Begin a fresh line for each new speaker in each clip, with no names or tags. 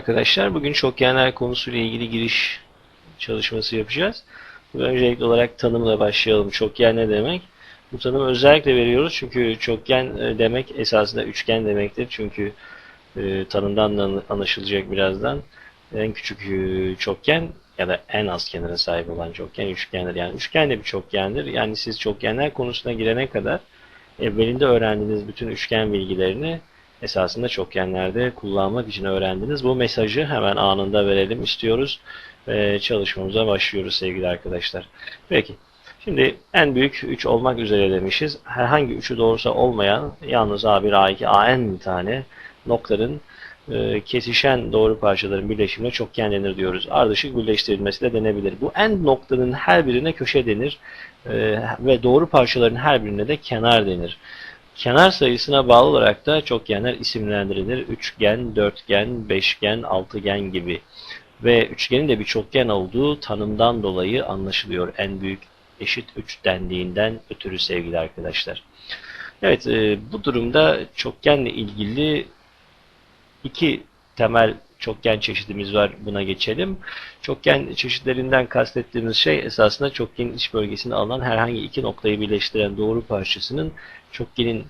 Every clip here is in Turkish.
arkadaşlar. Bugün çokgenler konusuyla ilgili giriş çalışması yapacağız. Öncelikli olarak tanımla başlayalım. Çokgen ne demek? Bu tanımı özellikle veriyoruz çünkü çokgen demek esasında üçgen demektir. Çünkü e, tanımdan da anlaşılacak birazdan. En küçük e, çokgen ya da en az kenara sahip olan çokgen üçgendir. Yani üçgen de bir çokgendir. Yani siz çokgenler konusuna girene kadar evvelinde öğrendiğiniz bütün üçgen bilgilerini esasında çokgenlerde kullanmak için öğrendiniz. Bu mesajı hemen anında verelim istiyoruz ve çalışmamıza başlıyoruz sevgili arkadaşlar. Peki. Şimdi en büyük 3 olmak üzere demişiz. Herhangi 3'ü doğrusu olmayan yalnız A1, A2, AN tane noktaların e, kesişen doğru parçaların birleşimine çokgen denir diyoruz. Ardışık birleştirilmesi de denebilir. Bu en noktanın her birine köşe denir e, ve doğru parçaların her birine de kenar denir. Kenar sayısına bağlı olarak da çokgenler isimlendirilir. Üçgen, dörtgen, beşgen, altıgen gibi. Ve üçgenin de bir çokgen olduğu tanımdan dolayı anlaşılıyor. En büyük eşit 3 dendiğinden ötürü sevgili arkadaşlar. Evet e, bu durumda çokgenle ilgili iki temel çokgen çeşidimiz var. Buna geçelim. Çokgen çeşitlerinden kastettiğimiz şey esasında çokgenin iç bölgesine alınan herhangi iki noktayı birleştiren doğru parçasının çokgenin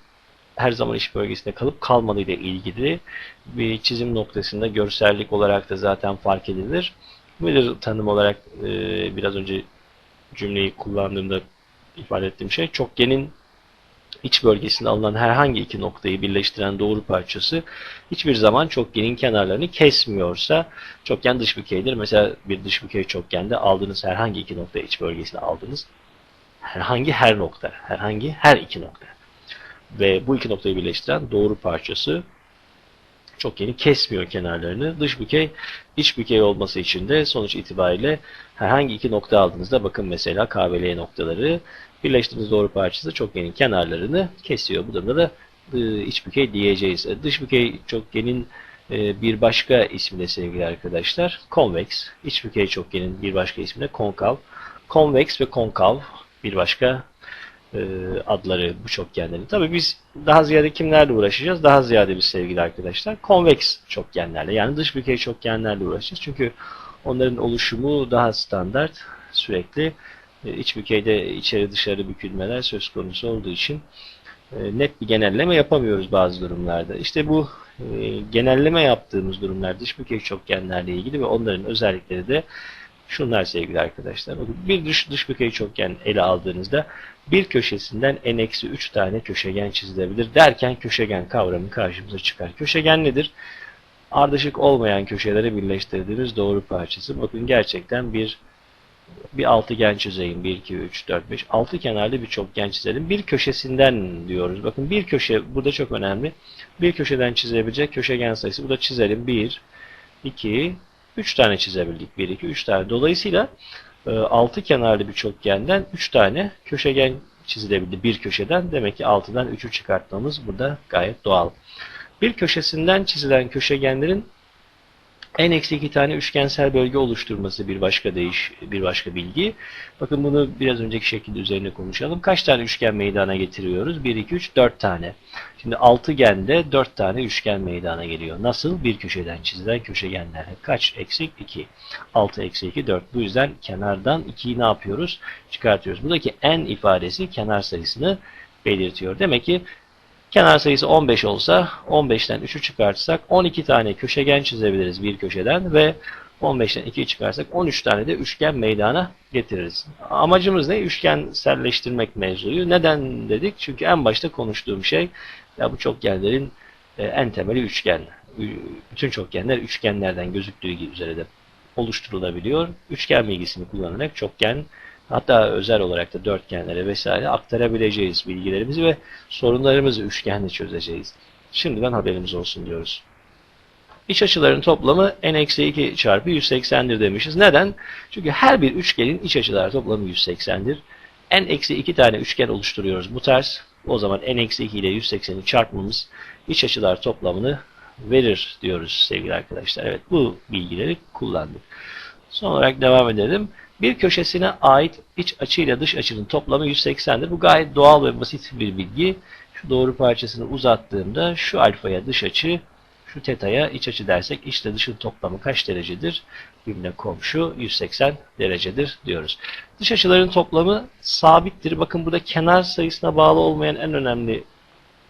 her zaman iç bölgesinde kalıp kalmadığı ile ilgili bir çizim noktasında görsellik olarak da zaten fark edilir. Miller tanım olarak e, biraz önce cümleyi kullandığımda ifade ettiğim şey çokgenin iç bölgesinde alınan herhangi iki noktayı birleştiren doğru parçası hiçbir zaman çokgenin kenarlarını kesmiyorsa çokgen dış bükeydir. Mesela bir dış bükey çokgende aldığınız herhangi iki noktayı iç bölgesine aldınız. Herhangi her nokta, herhangi her iki nokta. Ve bu iki noktayı birleştiren doğru parçası çokgeni kesmiyor kenarlarını. Dış bükey, iç bükey olması için de sonuç itibariyle herhangi iki nokta aldığınızda bakın mesela K ve L noktaları birleştirdiğiniz doğru parçası çokgenin kenarlarını kesiyor. Bu durumda da e, iç bükey diyeceğiz. E, dış bükey çokgenin e, bir başka ismi de sevgili arkadaşlar konveks. İç bükey çokgenin bir başka ismi de konkav. Konveks ve konkav bir başka adları bu çokgenlerin. Tabi biz daha ziyade kimlerle uğraşacağız? Daha ziyade biz sevgili arkadaşlar konveks çokgenlerle yani dış bükey çokgenlerle uğraşacağız. Çünkü onların oluşumu daha standart sürekli iç bükeyde içeri dışarı bükülmeler söz konusu olduğu için net bir genelleme yapamıyoruz bazı durumlarda. İşte bu genelleme yaptığımız durumlar dış bükey çokgenlerle ilgili ve onların özellikleri de şunlar sevgili arkadaşlar. Bir dış, dış bükey çokgen ele aldığınızda bir köşesinden n-3 tane köşegen çizilebilir derken köşegen kavramı karşımıza çıkar. Köşegen nedir? Ardışık olmayan köşeleri birleştirdiğimiz doğru parçası. Bakın gerçekten bir bir altıgen çizeyim. 1, 2, 3, 4, 5. Altı kenarlı bir çokgen çizelim. Bir köşesinden diyoruz. Bakın bir köşe burada çok önemli. Bir köşeden çizebilecek köşegen sayısı. Burada çizelim. 1, 2, 3 tane çizebildik. 1, 2, 3 tane. Dolayısıyla 6 kenarlı bir çokgenden 3 tane köşegen çizilebildi bir köşeden. Demek ki 6'dan 3'ü çıkartmamız burada gayet doğal. Bir köşesinden çizilen köşegenlerin en eksi iki tane üçgensel bölge oluşturması bir başka değiş, bir başka bilgi. Bakın bunu biraz önceki şekilde üzerine konuşalım. Kaç tane üçgen meydana getiriyoruz? 1, 2, 3, 4 tane. Şimdi altıgende 4 tane üçgen meydana geliyor. Nasıl? Bir köşeden çizilen köşegenler. Kaç? Eksik 2. 6 eksi 2, 4. Bu yüzden kenardan 2'yi ne yapıyoruz? Çıkartıyoruz. Buradaki en ifadesi kenar sayısını belirtiyor. Demek ki Kenar sayısı 15 olsa 15'ten 3'ü çıkartsak 12 tane köşegen çizebiliriz bir köşeden ve 15'ten 2'yi çıkarsak 13 tane de üçgen meydana getiririz. Amacımız ne? Üçgenselleştirmek mevzuyu. Neden dedik? Çünkü en başta konuştuğum şey ya bu çokgenlerin e, en temeli üçgen. Bütün çokgenler üçgenlerden gözüktüğü üzere de oluşturulabiliyor. Üçgen bilgisini kullanarak çokgen Hatta özel olarak da dörtgenlere vesaire aktarabileceğiz bilgilerimizi ve sorunlarımızı üçgenle çözeceğiz. Şimdiden haberimiz olsun diyoruz. İç açıların toplamı n-2 çarpı 180'dir demişiz. Neden? Çünkü her bir üçgenin iç açılar toplamı 180'dir. n-2 tane üçgen oluşturuyoruz bu tarz. O zaman n-2 ile 180'i çarpmamız iç açılar toplamını verir diyoruz sevgili arkadaşlar. Evet bu bilgileri kullandık. Son olarak devam edelim. Bir köşesine ait iç açıyla dış açının toplamı 180'dir. Bu gayet doğal ve basit bir bilgi. Şu doğru parçasını uzattığımda şu alfaya dış açı, Şu teta'ya iç açı dersek içle dışın toplamı kaç derecedir? Birbirine komşu 180 derecedir diyoruz. Dış açıların toplamı sabittir. Bakın burada kenar sayısına bağlı olmayan en önemli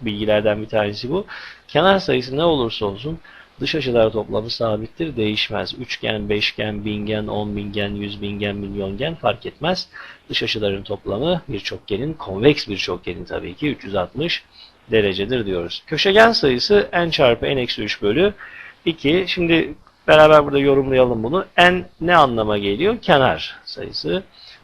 bilgilerden bir tanesi bu. Kenar sayısı ne olursa olsun dış açılar toplamı sabittir, değişmez. Üçgen, beşgen, bingen, on bingen, yüz bingen, milyon gen fark etmez. Dış açıların toplamı bir çokgenin, konveks bir çokgenin tabii ki 360 derecedir diyoruz. Köşegen sayısı n çarpı n eksi 3 bölü 2. Şimdi beraber burada yorumlayalım bunu. n ne anlama geliyor? Kenar sayısı.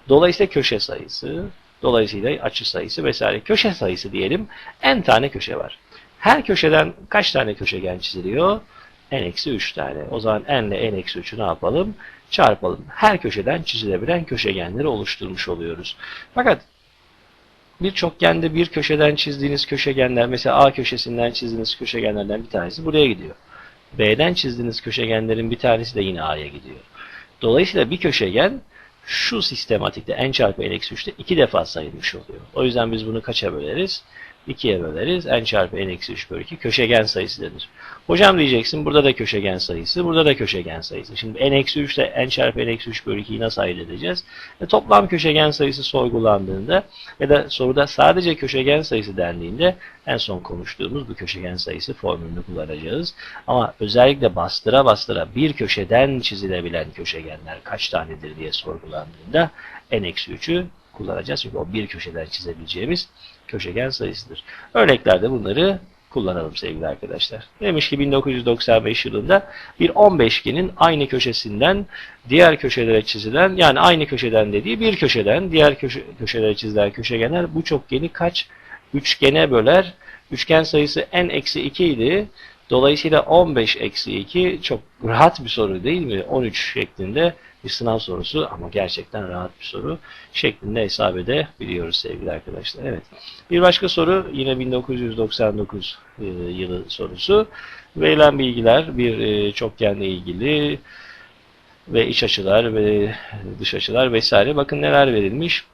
Dolayısıyla köşe sayısı. Dolayısıyla açı sayısı vesaire. Köşe sayısı diyelim. n tane köşe var. Her köşeden kaç tane köşegen çiziliyor? N-3 tane. O zaman n ile n-3'ü ne yapalım? Çarpalım. Her köşeden çizilebilen köşegenleri oluşturmuş oluyoruz. Fakat bir çokgende bir köşeden çizdiğiniz köşegenler, mesela A köşesinden çizdiğiniz köşegenlerden bir tanesi buraya gidiyor. B'den çizdiğiniz köşegenlerin bir tanesi de yine A'ya gidiyor. Dolayısıyla bir köşegen şu sistematikte n çarpı n eksi 3'te iki defa sayılmış oluyor. O yüzden biz bunu kaça böleriz? 2'ye böleriz. n çarpı n eksi 3 bölü 2 köşegen sayısı denir. Hocam diyeceksin burada da köşegen sayısı, burada da köşegen sayısı. Şimdi n eksi 3 ile n çarpı n eksi 3 bölü 2'yi nasıl ayırt edeceğiz? E, toplam köşegen sayısı sorgulandığında ya da soruda sadece köşegen sayısı dendiğinde en son konuştuğumuz bu köşegen sayısı formülünü kullanacağız. Ama özellikle bastıra bastıra bir köşeden çizilebilen köşegenler kaç tanedir diye sorgulandığında n eksi 3'ü kullanacağız. Çünkü o bir köşeden çizebileceğimiz köşegen sayısıdır. Örneklerde bunları kullanalım sevgili arkadaşlar. Demiş ki 1995 yılında bir 15'genin aynı köşesinden diğer köşelere çizilen yani aynı köşeden dediği bir köşeden diğer köşe, köşelere çizilen köşegenler bu çokgeni kaç üçgene böler? Üçgen sayısı n-2 idi. Dolayısıyla 15 eksi 2 çok rahat bir soru değil mi? 13 şeklinde bir sınav sorusu ama gerçekten rahat bir soru şeklinde hesap edebiliyoruz sevgili arkadaşlar. Evet. Bir başka soru yine 1999 e, yılı sorusu. Verilen bilgiler bir e, çokgenle ilgili ve iç açılar ve dış açılar vesaire. Bakın neler verilmiş.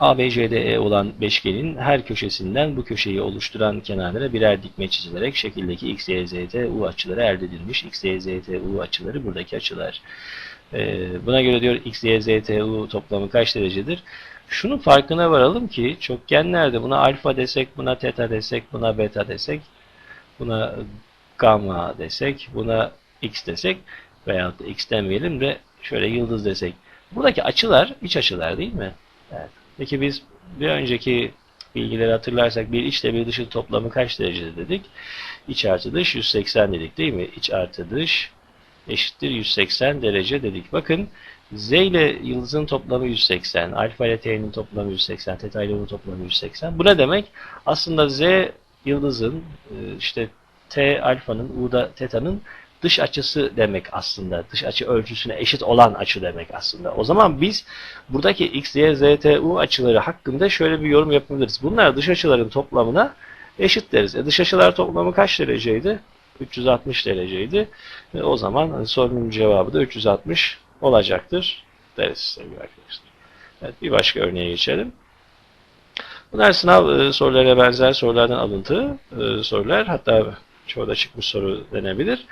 ABCDE olan beşgenin her köşesinden bu köşeyi oluşturan kenarlara birer dikme çizilerek şekildeki X, Y, Z, T, U açıları elde edilmiş. X, Y, Z, T, U açıları buradaki açılar. Ee, buna göre diyor X, Y, Z, T, U toplamı kaç derecedir? Şunun farkına varalım ki çokgenlerde buna alfa desek, buna teta desek, buna beta desek, buna gamma desek, buna x desek veyahut da x demeyelim de şöyle yıldız desek. Buradaki açılar iç açılar değil mi? Evet. Peki biz bir önceki bilgileri hatırlarsak bir içle bir dışın toplamı kaç derece dedik? İç artı dış 180 dedik değil mi? İç artı dış eşittir 180 derece dedik. Bakın Z ile yıldızın toplamı 180, alfa ile T'nin toplamı 180, teta ile U'nun toplamı 180. Bu ne demek? Aslında Z yıldızın işte T alfanın, U da teta'nın dış açısı demek aslında. Dış açı ölçüsüne eşit olan açı demek aslında. O zaman biz buradaki X, Y, Z, T, U açıları hakkında şöyle bir yorum yapabiliriz. Bunlar dış açıların toplamına eşit deriz. E dış açılar toplamı kaç dereceydi? 360 dereceydi. E o zaman sorunun cevabı da 360 olacaktır deriz sevgili arkadaşlar. Evet, bir başka örneğe geçelim. Bunlar sınav e, sorularına benzer sorulardan alıntı e, sorular. Hatta çoğu da çıkmış soru denebilir.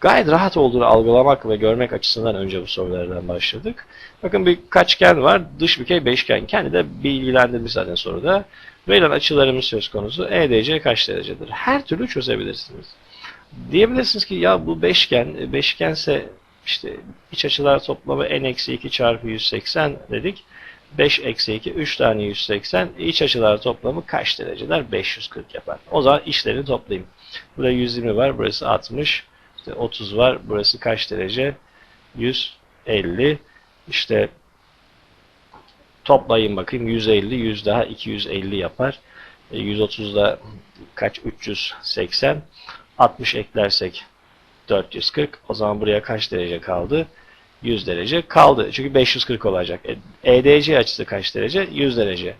Gayet rahat olduğunu algılamak ve görmek açısından önce bu sorulardan başladık. Bakın bir kaçgen var. Dış bükey beşgen. Kendi de bilgilendirmiş zaten soruda. Verilen açılarımız söz konusu. EDC kaç derecedir? Her türlü çözebilirsiniz. Diyebilirsiniz ki ya bu beşgen, beşgense işte iç açılar toplamı n-2 çarpı 180 dedik. 5 eksi 2, 3 tane 180. İç açılar toplamı kaç dereceler? 540 yapar. O zaman içlerini toplayayım. Burada 120 var, burası 60. İşte 30 var, burası kaç derece? 150. İşte toplayayım bakayım. 150, 100 daha 250 yapar. E, 130 da kaç? 380. 60 eklersek 440. O zaman buraya kaç derece kaldı? 100 derece kaldı. Çünkü 540 olacak. E, EDC açısı kaç derece? 100 derece.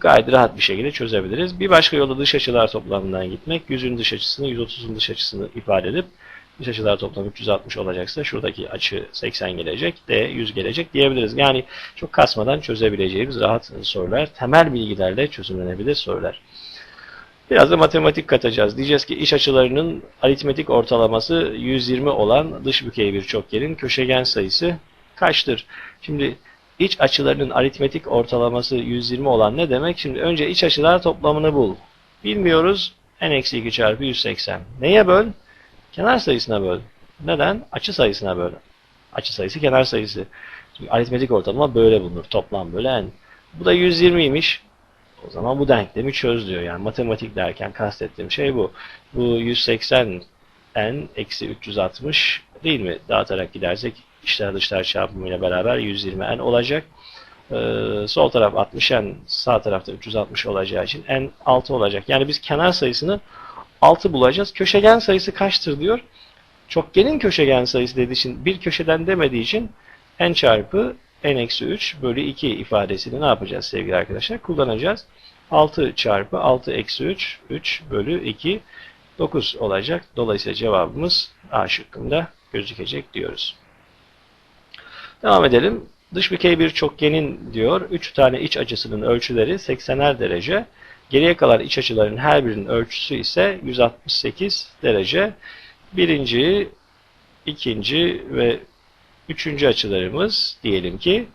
Gayet rahat bir şekilde çözebiliriz. Bir başka yolu dış açılar toplamından gitmek. 100'ün dış açısını, 130'un dış açısını ifade edip dış açılar toplamı 360 olacaksa şuradaki açı 80 gelecek, D 100 gelecek diyebiliriz. Yani çok kasmadan çözebileceğimiz rahat sorular, temel bilgilerle çözümlenebilir sorular. Biraz da matematik katacağız. Diyeceğiz ki iç açılarının aritmetik ortalaması 120 olan dış bükey bir çokgenin köşegen sayısı kaçtır? Şimdi iç açılarının aritmetik ortalaması 120 olan ne demek? Şimdi önce iç açılar toplamını bul. Bilmiyoruz. n-2 çarpı 180. Neye böl? Kenar sayısına böl. Neden? Açı sayısına böl. Açı sayısı kenar sayısı. Çünkü aritmetik ortalama böyle bulunur. Toplam böyle n. Bu da 120'ymiş. O zaman bu denklemi çöz diyor. Yani matematik derken kastettiğim şey bu. Bu 180 n eksi 360 değil mi? Dağıtarak gidersek içler dışlar çarpımıyla beraber 120 n olacak. Ee, sol taraf 60 n sağ tarafta 360 olacağı için n 6 olacak. Yani biz kenar sayısını 6 bulacağız. Köşegen sayısı kaçtır diyor. Çokgenin köşegen sayısı dediği için bir köşeden demediği için n çarpı n-3 bölü 2 ifadesini ne yapacağız sevgili arkadaşlar? Kullanacağız. 6 çarpı 6 eksi 3, 3 bölü 2, 9 olacak. Dolayısıyla cevabımız A şıkkında gözükecek diyoruz. Devam edelim. Dış bükey bir çokgenin diyor 3 tane iç açısının ölçüleri 80'er derece. Geriye kalan iç açıların her birinin ölçüsü ise 168 derece. Birinci, ikinci ve üçüncü açılarımız diyelim ki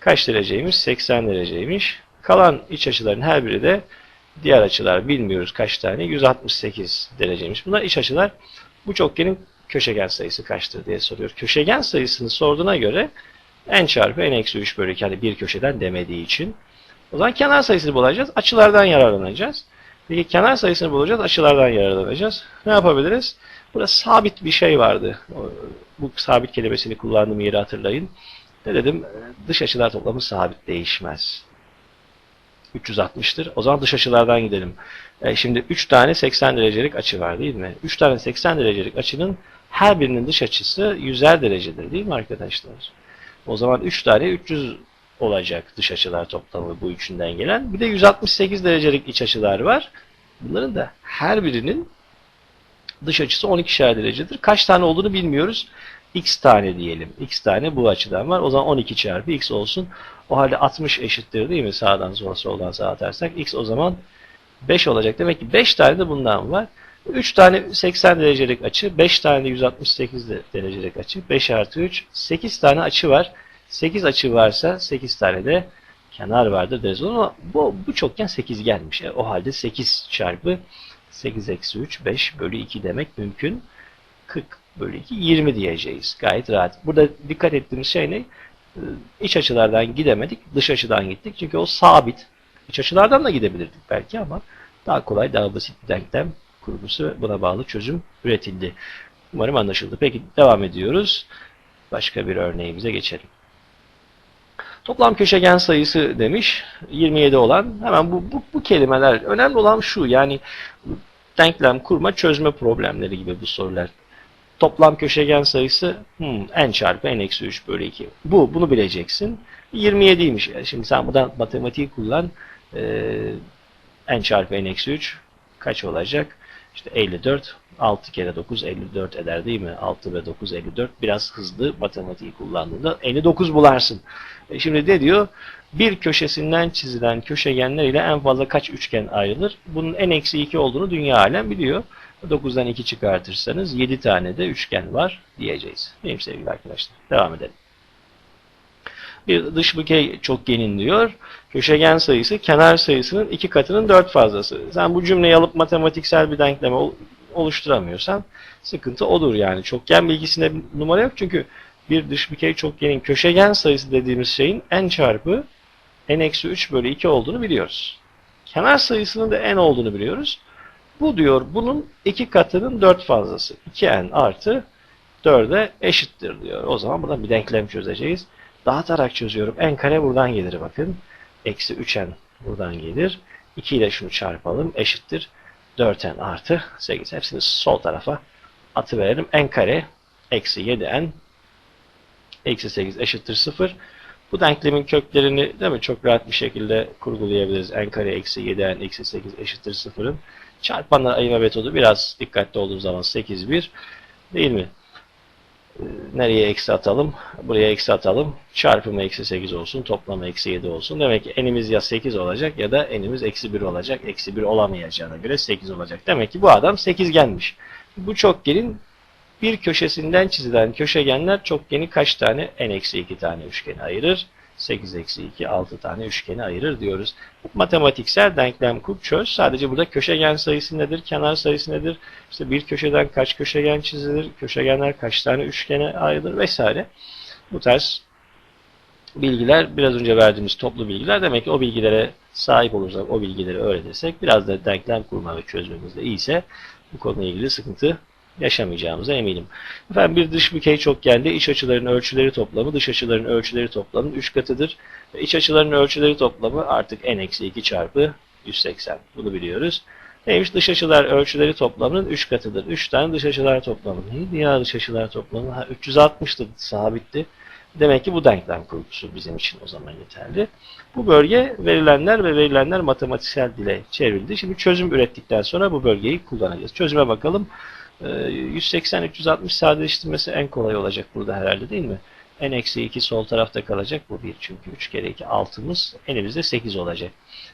kaç dereceymiş? 80 dereceymiş. Kalan iç açıların her biri de diğer açılar bilmiyoruz kaç tane 168 dereceymiş. Bunlar iç açılar. Bu çokgenin köşegen sayısı kaçtır diye soruyor. Köşegen sayısını sorduğuna göre n çarpı n eksi 3 bölü 2 hani bir köşeden demediği için. O zaman kenar sayısını bulacağız. Açılardan yararlanacağız. Peki kenar sayısını bulacağız. Açılardan yararlanacağız. Ne yapabiliriz? Burada sabit bir şey vardı. Bu sabit kelimesini kullandığım yeri hatırlayın. Ne dedim? Dış açılar toplamı sabit değişmez. 360'tır. O zaman dış açılardan gidelim. E şimdi 3 tane 80 derecelik açı var değil mi? 3 tane 80 derecelik açının her birinin dış açısı 100'er derecedir değil mi arkadaşlar? O zaman 3 tane 300 olacak dış açılar toplamı bu üçünden gelen. Bir de 168 derecelik iç açılar var. Bunların da her birinin dış açısı 12'şer derecedir. Kaç tane olduğunu bilmiyoruz. X tane diyelim. X tane bu açıdan var. O zaman 12 çarpı X olsun. O halde 60 eşittir değil mi? Sağdan sola soldan sağa atarsak. X o zaman 5 olacak. Demek ki 5 tane de bundan var. 3 tane 80 derecelik açı, 5 tane de 168 derecelik açı, 5 artı 3, 8 tane açı var. 8 açı varsa 8 tane de kenar vardır deriz. Ama bu, bu çokgen 8 gelmiş. E, o halde 8 çarpı 8 eksi 3, 5 bölü 2 demek mümkün. 40 bölü 2, 20 diyeceğiz. Gayet rahat. Burada dikkat ettiğimiz şey ne? İç açılardan gidemedik, dış açıdan gittik. Çünkü o sabit. İç açılardan da gidebilirdik belki ama daha kolay, daha basit bir denklem kurgusu buna bağlı çözüm üretildi. Umarım anlaşıldı. Peki devam ediyoruz. Başka bir örneğimize geçelim. Toplam köşegen sayısı demiş 27 olan hemen bu, bu, bu kelimeler önemli olan şu yani denklem kurma çözme problemleri gibi bu sorular. Toplam köşegen sayısı hmm, n çarpı n eksi 3 bölü 2. Bu bunu bileceksin. 27'ymiş. Şimdi sen buradan matematiği kullan. Ee, n çarpı n eksi 3 kaç olacak? İşte 54. 6 kere 9 54 eder değil mi? 6 ve 9 54. Biraz hızlı matematiği kullandığında 59 bularsın. E şimdi ne diyor? Bir köşesinden çizilen köşegenler ile en fazla kaç üçgen ayrılır? Bunun en eksi 2 olduğunu dünya alem biliyor. 9'dan 2 çıkartırsanız 7 tane de üçgen var diyeceğiz. Benim sevgili arkadaşlar. Devam edelim. Bir dış bükey çokgenin diyor. Köşegen sayısı kenar sayısının iki katının dört fazlası. Sen bu cümleyi alıp matematiksel bir denkleme oluşturamıyorsan sıkıntı odur yani. Çokgen bilgisinde bir numara yok çünkü bir dış bükey çokgenin köşegen sayısı dediğimiz şeyin n çarpı n-3 bölü 2 olduğunu biliyoruz. Kenar sayısının da n olduğunu biliyoruz. Bu diyor bunun iki katının 4 fazlası. 2n artı 4'e eşittir diyor. O zaman buradan bir denklem çözeceğiz. Dağıtarak çözüyorum. n kare buradan gelir bakın. Eksi 3n buradan gelir. 2 ile şunu çarpalım. Eşittir. 4n artı 8. Hepsini sol tarafa atıverelim. n kare eksi 7n eksi 8 eşittir 0. Bu denklemin köklerini değil mi çok rahat bir şekilde kurgulayabiliriz. n kare eksi 7n eksi 8 eşittir 0'ın. Çarpanlar ayırma metodu biraz dikkatli olduğum zaman 8 1 değil mi? Nereye eksi atalım? Buraya eksi atalım. Çarpımı eksi 8 olsun. Toplamı eksi 7 olsun. Demek ki enimiz ya 8 olacak ya da enimiz eksi 1 olacak. Eksi 1 olamayacağına göre 8 olacak. Demek ki bu adam 8 gelmiş. Bu çokgenin bir köşesinden çizilen köşegenler çokgeni kaç tane? n eksi 2 tane üçgeni ayırır. 8 eksi 2 6 tane üçgeni ayırır diyoruz. Matematiksel denklem kur çöz. Sadece burada köşegen sayısı nedir? Kenar sayısı nedir? İşte bir köşeden kaç köşegen çizilir? Köşegenler kaç tane üçgene ayrılır? Vesaire. Bu tarz bilgiler biraz önce verdiğimiz toplu bilgiler. Demek ki o bilgilere sahip olursak, o bilgileri öğrenirsek biraz da denklem kurma ve çözmemiz de iyiyse bu konuyla ilgili sıkıntı yaşamayacağımıza eminim. Efendim bir dış bükey çokgende iç açıların ölçüleri toplamı dış açıların ölçüleri toplamının 3 katıdır. İç açıların ölçüleri toplamı artık n-2 çarpı 180. Bunu biliyoruz. Neymiş? Dış açılar ölçüleri toplamının 3 katıdır. 3 tane dış açılar toplamı. Neydi ya dış açılar toplamı? Ha, 360'tı sabitti. Demek ki bu denklem kurgusu bizim için o zaman yeterli. Bu bölge verilenler ve verilenler matematiksel dile çevrildi. Şimdi çözüm ürettikten sonra bu bölgeyi kullanacağız. Çözüme bakalım. 180-360 sadeleştirmesi en kolay olacak burada herhalde değil mi? n-2 sol tarafta kalacak. Bu 1 çünkü 3 kere 2 6'mız. N'imizde 8 olacak.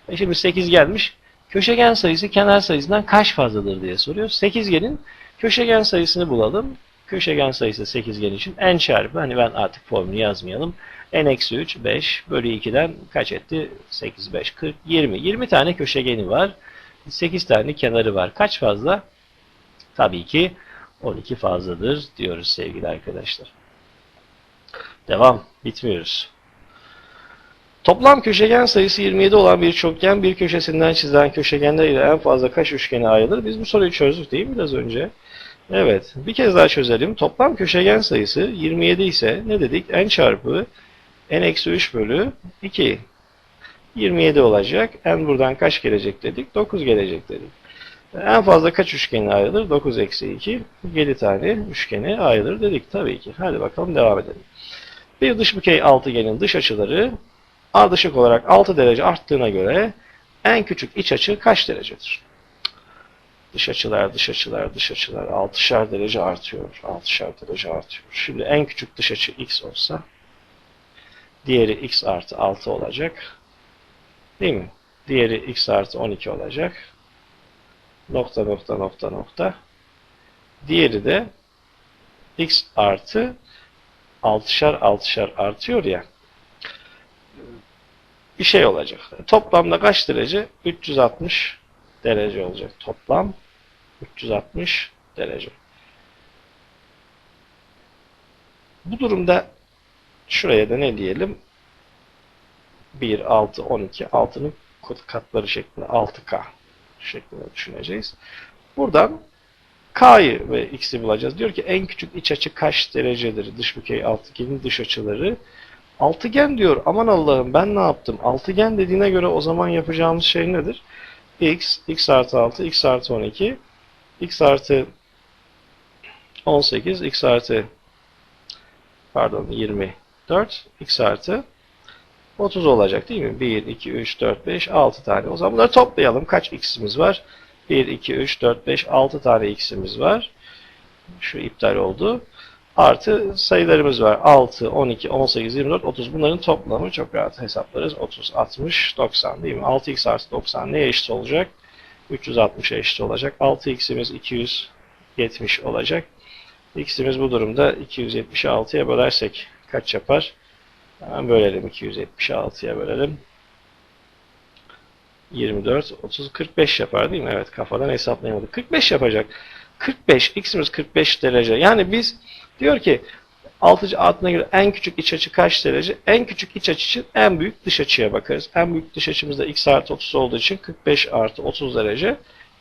E şimdi 8 gelmiş. Köşegen sayısı kenar sayısından kaç fazladır diye soruyor. 8genin köşegen sayısını bulalım. Köşegen sayısı 8gen için n çarpı. Hani ben artık formülü yazmayalım. n-3 5 bölü 2'den kaç etti? 8, 5, 40, 20. 20 tane köşegeni var. 8 tane kenarı var. Kaç fazla? Tabii ki 12 fazladır diyoruz sevgili arkadaşlar. Devam. Bitmiyoruz. Toplam köşegen sayısı 27 olan bir çokgen bir köşesinden çizilen köşegenler ile en fazla kaç üçgene ayrılır? Biz bu soruyu çözdük değil mi biraz önce? Evet. Bir kez daha çözelim. Toplam köşegen sayısı 27 ise ne dedik? n çarpı n-3 bölü 2. 27 olacak. n buradan kaç gelecek dedik? 9 gelecek dedik. En fazla kaç üçgeni ayrılır? 9 eksi 2. 7 tane üçgeni ayrılır dedik tabii ki. Hadi bakalım devam edelim. Bir dış bükey altıgenin dış açıları ardışık olarak 6 derece arttığına göre en küçük iç açı kaç derecedir? Dış açılar, dış açılar, dış açılar 6'şar derece artıyor. 6'şar derece artıyor. Şimdi en küçük dış açı x olsa diğeri x artı 6 olacak. Değil mi? Diğeri x artı 12 olacak nokta nokta nokta nokta. Diğeri de x artı altışar altışar artıyor ya. Bir şey olacak. Toplamda kaç derece? 360 derece olacak. Toplam 360 derece. Bu durumda şuraya da ne diyelim? 1, 6, 12, 6'nın katları şeklinde 6K şeklinde düşüneceğiz. Buradan K'yı ve X'i bulacağız. Diyor ki en küçük iç açı kaç derecedir? Dış bükey altıgenin dış açıları. Altıgen diyor. Aman Allah'ım ben ne yaptım? Altıgen dediğine göre o zaman yapacağımız şey nedir? X, X artı 6, X artı 12, X artı 18, X artı pardon 24, X artı 30 olacak değil mi? 1, 2, 3, 4, 5, 6 tane. O zaman bunları toplayalım. Kaç x'imiz var? 1, 2, 3, 4, 5, 6 tane x'imiz var. Şu iptal oldu. Artı sayılarımız var. 6, 12, 18, 24, 30. Bunların toplamı çok rahat hesaplarız. 30, 60, 90 değil mi? 6x artı 90 neye eşit olacak? 360'a eşit olacak. 6x'imiz 270 olacak. x'imiz bu durumda 276'ya bölersek kaç yapar? Hemen bölelim 276'ya bölelim. 24, 30, 45 yapar değil mi? Evet kafadan hesaplayamadık. 45 yapacak. 45, x'imiz 45 derece. Yani biz diyor ki 6. altına göre en küçük iç açı kaç derece? En küçük iç açı için en büyük dış açıya bakarız. En büyük dış açımız da x artı 30 olduğu için 45 artı 30 derece.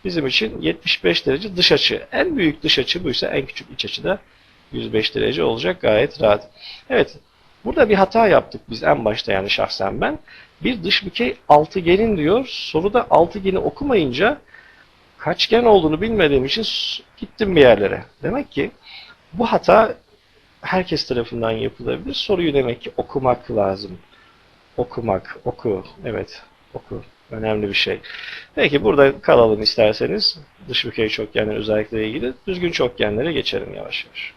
Bizim için 75 derece dış açı. En büyük dış açı buysa en küçük iç açı da 105 derece olacak. Gayet rahat. Evet Burada bir hata yaptık biz en başta yani şahsen ben. Bir dış bükey altıgenin diyor. Soruda altıgeni okumayınca kaçgen olduğunu bilmediğim için gittim bir yerlere. Demek ki bu hata herkes tarafından yapılabilir. Soruyu demek ki okumak lazım. Okumak, oku. Evet, oku. Önemli bir şey. Peki burada kalalım isterseniz. Dış bükey çokgenler özellikle ilgili. Düzgün çokgenlere geçelim yavaş yavaş.